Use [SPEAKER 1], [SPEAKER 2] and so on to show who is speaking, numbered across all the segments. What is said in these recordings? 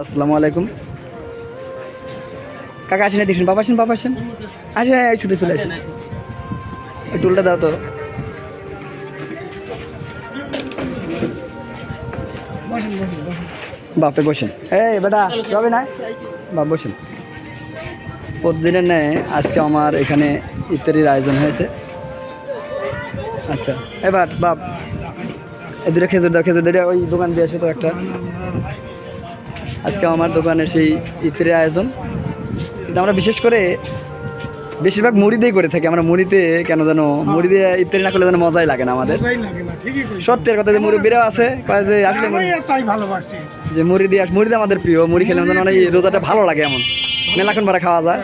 [SPEAKER 1] আসসালামু আলাইকুম। কাকা আসেন দেখুন বাবা আসেন বাবা আসেন। আসেন ছুটে চলে আসেন। টুলটা দাও তো। বাপে বসেন এই বেটা যাবে না বাপ বসেন। প্রতিদিনের ন্যায় আজকে আমার এখানে ইত্যাদির আয়োজন হয়েছে। আচ্ছা এবার বাপ দুটো খেজুর দাও খেজুর দিয়ে ওই দোকান দিয়ে আসে তো একটা। আজকে আমার দোকানে সেই ইফতারের আয়োজন। কিন্তু আমরা বিশেষ করে বেশিরভাগ মুড়ি দিয়ে করে থাকি। আমরা মুড়িতে কেন যেন মুড়ি দিয়ে ইফতারি না করলে যেন মজাই লাগে না আমাদের। সত্যের কথা যে মুড়ি বেড়াও আছে কয় যে আসলে মুড়ি- যে মুড়ি দিয়ে আস- মুড়ি দিয়ে আমাদের প্রিয় মুড়ি খেলে যেন অনেক রোজাটা ভালো লাগে এমন। মেলাক্ষণ পরে খাওয়া যায়।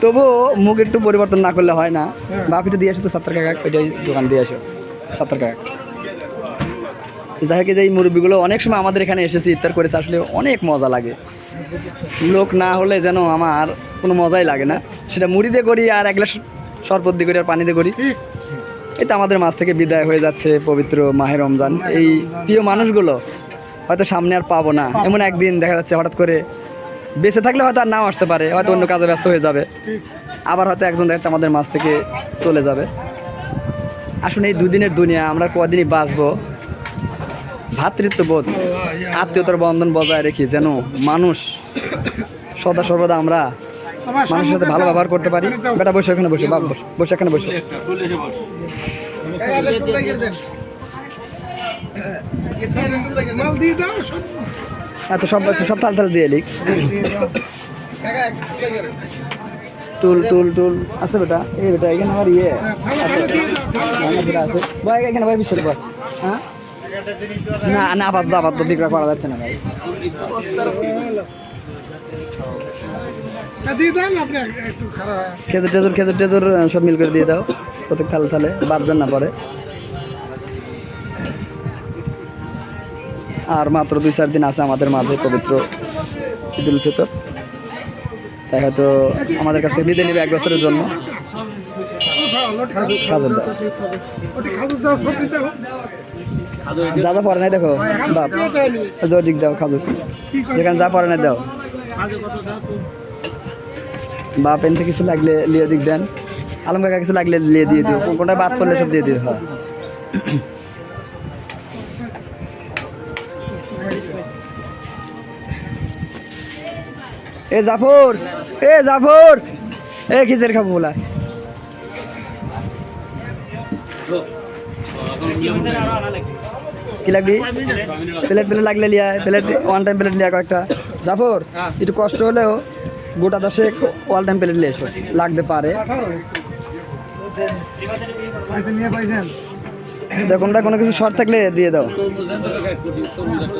[SPEAKER 1] তবুও মুখ একটু পরিবর্তন না করলে হয় না। বাপ একটু দিয়ে আসো তো সাত্তার কাকা ওইটাই দোকান দিয়ে আসো। সাত্তার কাকা। যাই হোক এই মুরব্বিগুলো অনেক সময় আমাদের এখানে এসেছে, ইফতার করেছে, আসলে অনেক মজা লাগে। লোক না হলে যেন আমার কোনো মজাই লাগে না। সেটা মুড়ি দিয়ে করি আর এক গ্লাস শরবত দিয়ে করি আর পানি দিয়ে করি। এই তো আমাদের মাছ থেকে বিদায় হয়ে যাচ্ছে পবিত্র মাহে রমজান। এই প্রিয় মানুষগুলো হয়তো সামনে আর পাবো না। এমন একদিন দেখা যাচ্ছে হঠাৎ করে বেঁচে থাকলে হয়তো আর নাও আসতে পারে, হয়তো অন্য কাজে ব্যস্ত হয়ে যাবে। আবার হয়তো একজন দেখা যাচ্ছে আমাদের মাছ থেকে চলে যাবে। আসলে এই দুদিনের দুনিয়া, আমরা কদিনই বাঁচবো? ভ্রাতৃত্ববোধ আত্মীয়তার বন্ধন বজায় রেখে যেন মানুষ সদা সর্বদা আমরা মানুষের সাথে ভালো ব্যবহার করতে পারি। বেটা, বসে এখানে, বসে, বাপ, বসে এখানে, বসে। আচ্ছা সব সব তাল তাল দিয়ে লিখ। টুল টুল টুল আছে বেটা, এই বেটা, এখানে আমার ইয়ে আছে। ভাই এখানে ভাই বিশের পর হ্যাঁ? না না আপাতত আপাতত বিক্রয় করা যাচ্ছে না ভাই।
[SPEAKER 2] হ্যাঁ,
[SPEAKER 1] খেজুর টেজুর খেজুর টেজুর সব মিল করে দিয়ে দাও প্রত্যেক থালে থালে বাদজন না পরে। আর মাত্র দুই চার দিন আছে আমাদের মাঝে পবিত্র ঈদ উল ফিতর। তাই হয়তো আমাদের কাছ থেকে বিদায় নেবে এক বছরের জন্য। খাজুর দাও। যা যা পরে নাই দেখো, বাপ। ওই দিক দাও, খাজুর। যেখানে যা পরে নাই দাও। বাপ এন থেকে কিছু লাগলে লিয়ে দিক দেন। আলম কাকা কিছু লাগলে লিয়ে দিয়ে দিও। কোনটা বাদ করলে সব দিয়ে দিও। হ্যাঁ। এ জাফর এ জাফর। এ খিচের খাব বলা। কি লাগবি? প্লেট প্লেট লাগলে লিয়া প্লেট ওয়ান টাইম প্লেট লিয়া কয়েকটা। জাফর, একটু কষ্ট হলেও গোটা দশেক ওয়াল টাইম প্লেট লিয়ে এসো। লাগতে পারে। দেখো কোনটা কোনো কিছু শর্ট থাকলে দিয়ে দাও।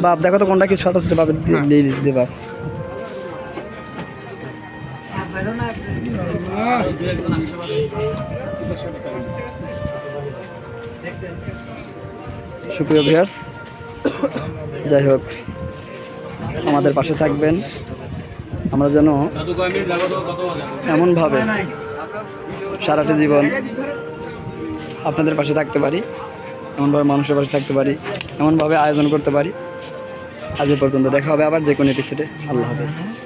[SPEAKER 1] বাপ, দেখো তো কোনটা কিছু শর্ট আছে, বাপ, দিয়ে দিয়ে বাপ সুপ্রিয় ভিউয়ার্স, যাই হোক, আমাদের পাশে থাকবেন। আমরা যেন এমনভাবে সারাটা জীবন আপনাদের পাশে থাকতে পারি, এমনভাবে মানুষের পাশে থাকতে পারি, এমনভাবে আয়োজন করতে পারি। আজ পর্যন্ত দেখা হবে আবার যে কোনো এপিসোডে আল্লাহ হাফেজ।